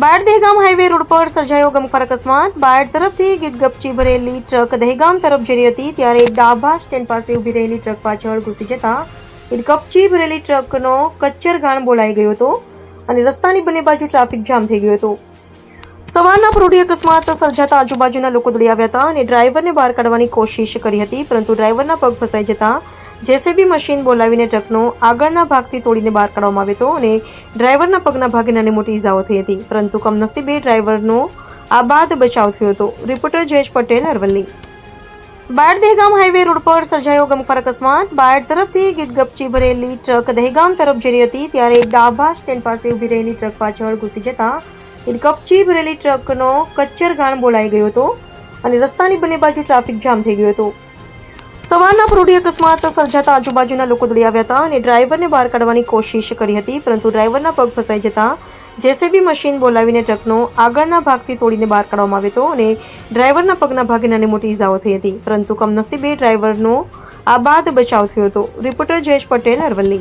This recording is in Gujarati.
બાયડ દહેગામ હાઈવે રોડ પર સર્જાયો ગમખ્વાર અકસ્માત. બાયડ તરફથી ગીટગપચી ભરેલી ટ્રક દહેગામ તરફ જઈ હતી, ત્યારે ડાભા સ્ટેન્ડ પાસે ઊભી રહેલી ટ્રક પાછળ ઘૂસી જતા ગીટગપચી ભરેલી ટ્રકનો કચ્ચર ગાણ બોલાઈ ગયો હતો અને રસ્તાની બંને બાજુ ટ્રાફિક જામ થઈ ગયો હતો. સવારના પરોઢી અકસ્માત સર્જાતા આજુબાજુના લોકો દોડી આવ્યા હતા અને ડ્રાઈવરને બહાર કાઢવાની કોશિશ કરી હતી, પરંતુ ડ્રાઈવરના પગ ફસાઈ જતા જેસીબી મશીન બોલાવીને ટ્રકનો આગળના ભાગથી તોડીને બહાર કાઢવામાં આવ્યો હતો અને ડ્રાઈવરના પગના ભાગે નાની મોટી ઈજાઓ થઈ હતી. પરંતુ કમનસીબે ડ્રાઈવરનો આબાદ બચાવ થયો હતો. Reporter Jayesh Patel, Aravalli. Bayad Dehgam highway road પર સર્જાયો ગમખ્વાર અકસ્માત. બાયડ તરફથી ગીટગપચી ભરેલી ટ્રક દહેગામ તરફ જઈ રહી હતી, ત્યારે ડાભા સ્ટેન્ડ પાસે ઊભી રહેલી ટ્રક પાછળ ઘૂસી જતા ગીટગપચી ભરેલી ટ્રકનો કચ્છર ગાણ બોલાઈ ગયો હતો અને રસ્તાની બંને બાજુ ટ્રાફિક જામ થઈ ગયો હતો. સવારના ફ્રોડી અકસ્માત સર્જાતા આજુબાજુના લોકો દોડી આવ્યા હતા અને ડ્રાઈવરને બહાર કાઢવાની કોશિશ કરી હતી, પરંતુ ડ્રાઈવરના પગ ફસાઈ જતા જેસીબી મશીન બોલાવીને ટ્રકનો આગળના ભાગથી તોડીને બહાર કાઢવામાં આવ્યો હતો અને ડ્રાઈવરના પગના ભાગે નાની મોટી ઈજાઓ થઈ હતી. પરંતુ કમનસીબે ડ્રાઈવરનો આ બાદ બચાવ થયો હતો. રિપોર્ટર જયેશ પટેલ અરવલ્લી.